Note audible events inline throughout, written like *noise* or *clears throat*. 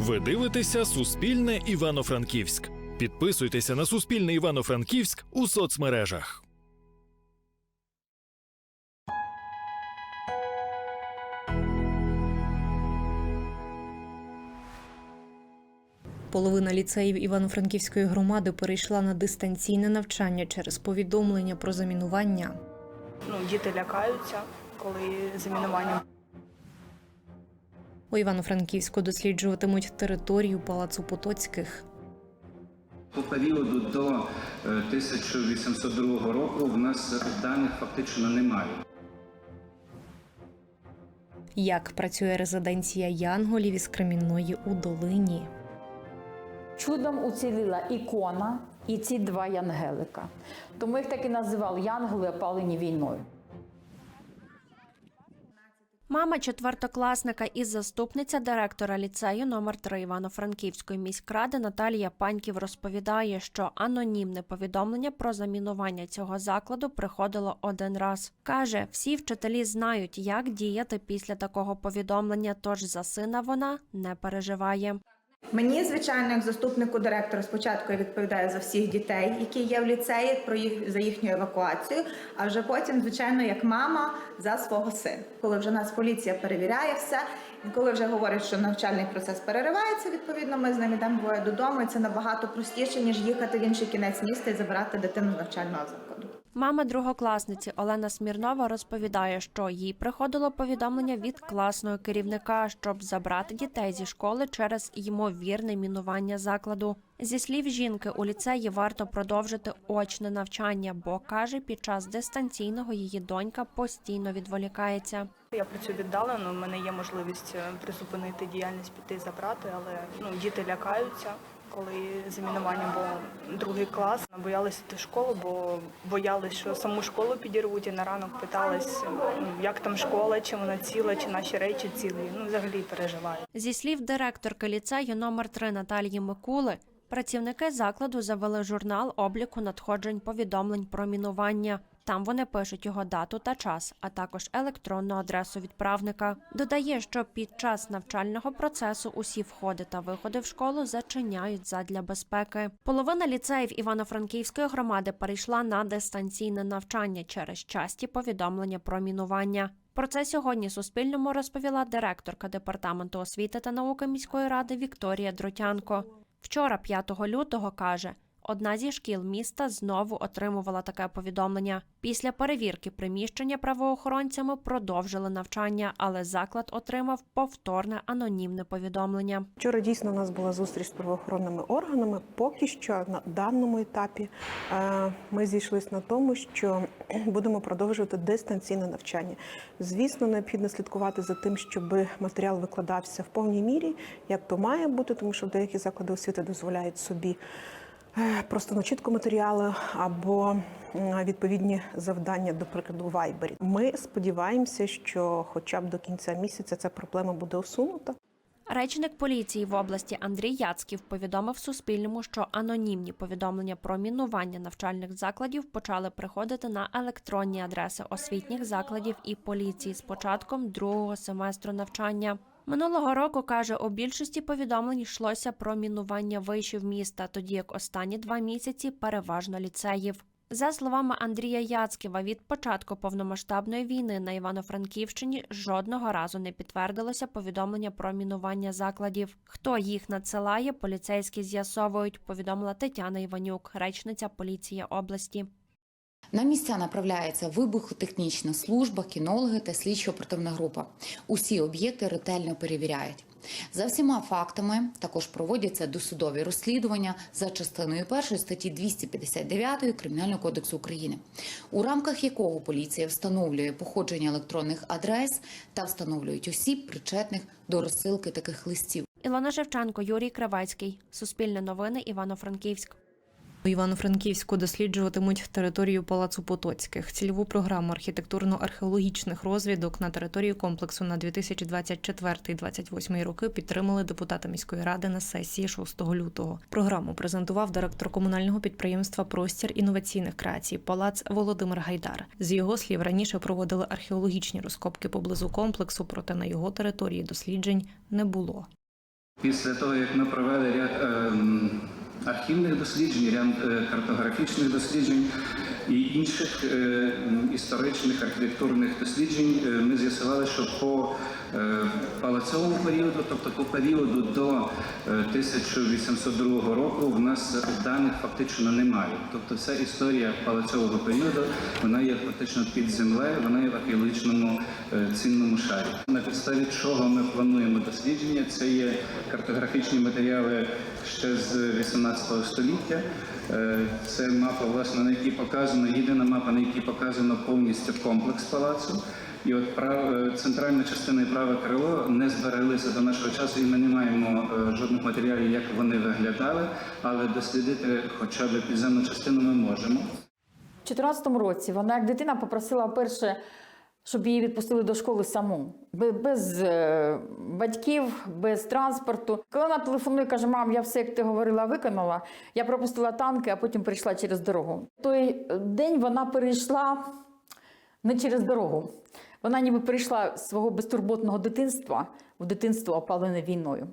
Ви дивитеся Суспільне Івано-Франківськ. Підписуйтеся на Суспільне Івано-Франківськ у соцмережах. Половина ліцеїв Івано-Франківської громади перейшла на дистанційне навчання через повідомлення про замінування. Ну, діти лякаються, коли замінування. У Івано-Франківську досліджуватимуть територію палацу Потоцьких. По періоду до е, 1802 року в нас даних фактично немає. Як працює резиденція Янголів із Кремінної у долині? Чудом уціліла ікона і ці два янгелика. Тому їх так і називали янголи, опалені війною. Мама четвертокласника і заступниця директора ліцею номер 3 Івано-Франківської міськради Наталія Паньків розповідає, що анонімне повідомлення про замінування цього закладу приходило один раз. Каже, всі вчителі знають, як діяти після такого повідомлення, тож за сина вона не переживає. Мені, звичайно, як заступнику директора, спочатку я відповідаю за всіх дітей, які є в ліцеї, про їх за їхню евакуацію. А вже потім, звичайно, як мама за свого сина. Коли вже нас поліція перевіряє все, і коли вже говорять, що навчальний процес переривається, відповідно, ми з ними йдемо двоє додому. І це набагато простіше ніж їхати в інший кінець міста і забирати дитину з навчального закладу. Мама другокласниці Олена Смірнова розповідає, що їй приходило повідомлення від класного керівника, щоб забрати дітей зі школи через ймовірне мінування закладу. Зі слів жінки, у ліцеї варто продовжити очне навчання, бо каже, під час дистанційного її донька постійно відволікається. Я працюю віддалено, у мене є можливість е, призупинити діяльність, піти забрати, але ну, діти лякаються. Коли замінування було другий клас, боялися йти в школу, бо боялись, що саму школу підірвуть і на ранок питались, ну, як там школа, чи вона ціла, чи наші речі цілі. Ну, взагалі переживаю. Зі слів директорки ліцею номер 3 Наталії Микули, працівники закладу завели журнал обліку надходжень повідомлень про мінування. Там вони пишуть його дату та час, а також електронну адресу відправника. Додає, що під час навчального процесу усі входи та виходи в школу зачиняють задля безпеки. Половина ліцеїв Івано-Франківської громади перейшла на дистанційне навчання через часті повідомлення про мінування. Про це сьогодні Суспільному розповіла директорка департаменту освіти та науки міської ради Вікторія Дротянко. Вчора, 5 лютого, каже, одна зі шкіл міста знову отримувала таке повідомлення. Після перевірки приміщення правоохоронцями продовжили навчання, але заклад отримав повторне анонімне повідомлення. Вчора дійсно у нас була зустріч з правоохоронними органами. Поки що на даному етапі е, ми зійшлися на тому, що *clears throat* будемо продовжувати дистанційне навчання. Звісно, необхідно слідкувати за тим, щоб матеріал викладався в повній мірі, як то має бути, тому що деякі заклади освіти дозволяють собі. Е, Просто на чітко матеріали або відповідні завдання, до прикладу, Вайбері. Ми сподіваємося, що хоча б до кінця місяця ця проблема буде усунута. Речник поліції в області Андрій Яцьків повідомив Суспільному, що анонімні повідомлення про мінування навчальних закладів почали приходити на електронні адреси освітніх закладів і поліції з початком другого семестру навчання. Минулого року каже, у більшості повідомлень йшлося про мінування вишів міста, тоді як останні два місяці переважно ліцеїв. За словами Андрія Яцківа, від початку повномасштабної війни на Івано-Франківщині жодного разу не підтвердилося повідомлення про мінування закладів. Хто їх надсилає, поліцейські з'ясовують, повідомила Тетяна Іванюк, речниця поліції області. На місця направляється вибухотехнічна служба, кінологи та слідчо-оперативна група. Усі об'єкти ретельно перевіряють. За всіма фактами також проводяться досудові розслідування за частиною 1 статті 259 Кримінального кодексу України, у рамках якого поліція встановлює походження електронних адрес та встановлюють осіб, причетних до розсилки таких листів. Ілона Шевченко, Юрій Кривецький. Суспільне новини Івано-Франківськ. У Івано-Франківську досліджуватимуть територію палацу Потоцьких. Цільову програму архітектурно-археологічних розвідок на території комплексу на 2024-2028 роки підтримали депутати міської ради на сесії 6 лютого. Програму презентував директор комунального підприємства Простір інноваційних креацій Палац Володимир Гайдар. З його слів раніше проводили археологічні розкопки поблизу комплексу, проте на його території досліджень не було. Після того, як ми провели ряд ем, архівних досліджень, ряд е, картографічних досліджень і інших е, історичних архітектурних досліджень, е, ми з'ясували, що по палацовому періоду, тобто по періоду до е, 1802 року, в нас даних фактично немає. Тобто вся історія палацового періоду вона є фактично під землею, вона є в археологічному цінному шарі. На підставі чого ми плануємо дослідження, це є картографічні матеріали ще з 18 століття. Е, Це мапа, власне, на якій показано єдина мапа, на якій показано повністю комплекс палацу. І от прав, е, центральна частина і праве крило не збереглися до нашого часу, і ми не маємо е, жодних матеріалів, як вони виглядали, але дослідити хоча б підземну частину ми можемо. У 2014 році вона як дитина попросила перше, щоб її відпустили до школи саму, без е, батьків, без транспорту. Коли вона телефонує, каже: мам, я все, як ти говорила, виконала. Я пропустила танки, а потім перейшла через дорогу. Той день вона перейшла не через дорогу. Вона ніби перейшла з свого безтурботного дитинства в дитинство, опалене війною.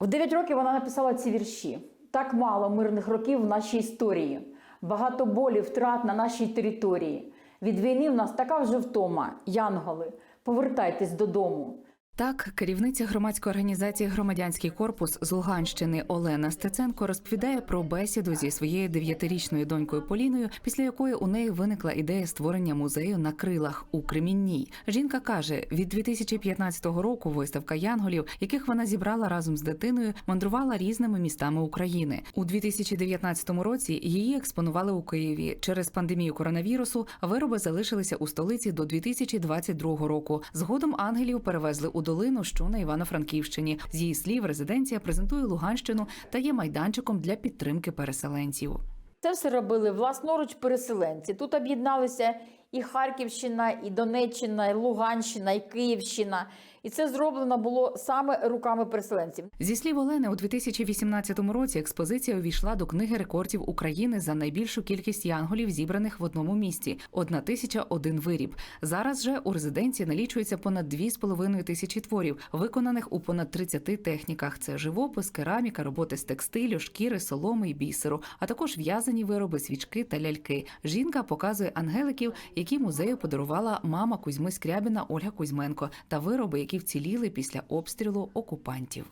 В 9 років вона написала ці вірші. Так мало мирних років в нашій історії, багато болів, втрат на нашій території. Від війни в нас така вже втома. Янголи, повертайтесь додому. Так, керівниця громадської організації Громадянський корпус з Луганщини Олена Стеценко розповідає про бесіду зі своєю дев'ятирічною донькою Поліною, після якої у неї виникла ідея створення музею на крилах у Кремінній. Жінка каже, від 2015 року виставка янголів, яких вона зібрала разом з дитиною, мандрувала різними містами України. У 2019 році її експонували у Києві. Через пандемію коронавірусу вироби залишилися у столиці до 2022 року. Згодом ангелів перевезли у долину, що на Івано-Франківщині. З її слів, резиденція презентує Луганщину та є майданчиком для підтримки переселенців. Це все робили власноруч переселенці. Тут об'єдналися і Харківщина, і Донеччина, і Луганщина, і Київщина. І це зроблено було саме руками переселенців. Зі слів Олени, у 2018 році експозиція увійшла до книги рекордів України за найбільшу кількість янголів, зібраних в одному місці 1001 виріб. Зараз же у резиденції налічується понад 2,5 тисячі творів, виконаних у понад 30 техніках. Це живопис, кераміка, роботи з текстилю, шкіри, соломи і бісеру, а також в'язані вироби, свічки та ляльки. Жінка показує ангеликів, які музею подарувала мама Кузьми Скрябіна Ольга Кузьменко, та вироби, які вціліли після обстрілу окупантів.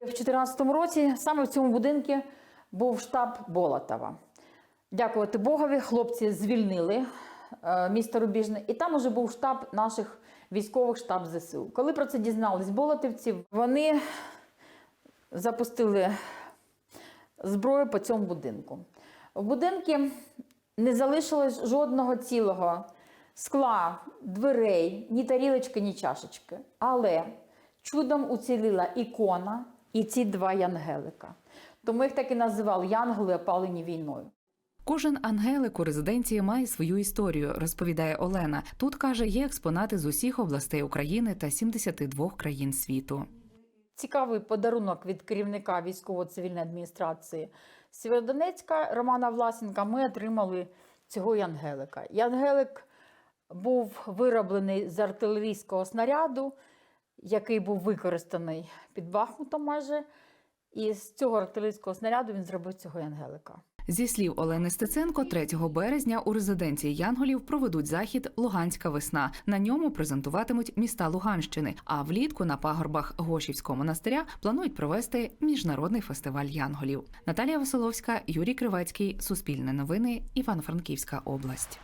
В 2014 році саме в цьому будинку був штаб Болотова. Дякувати Богові, хлопці звільнили е, місто Рубіжне, і там уже був штаб наших військових штаб ЗСУ. Коли про це дізнались болотівці, вони запустили зброю по цьому будинку. В будинку не залишилось жодного цілого скла, дверей, ні тарілочки, ні чашечки. Але чудом уціліла ікона і ці два янгелика. Тому їх так і називали янголи, опалені війною. Кожен ангелик у резиденції має свою історію, розповідає Олена. Тут каже, є експонати з усіх областей України та 72 країн світу. Цікавий подарунок від керівника військово-цивільної адміністрації Сєвєродонецька Романа Власенка. Ми отримали цього янгелика. Янгелик був вироблений з артилерійського снаряду, який був використаний під Бахмутом майже. І з цього артилерійського снаряду він зробив цього янгелика. Зі слів Олени Стеценко, 3 березня у резиденції Янголів проведуть захід Луганська весна. На ньому презентуватимуть міста Луганщини. А влітку на пагорбах Гошівського монастиря планують провести міжнародний фестиваль Янголів. Наталія Василовська, Юрій Кривецький, Суспільне новини, Івано-Франківська область.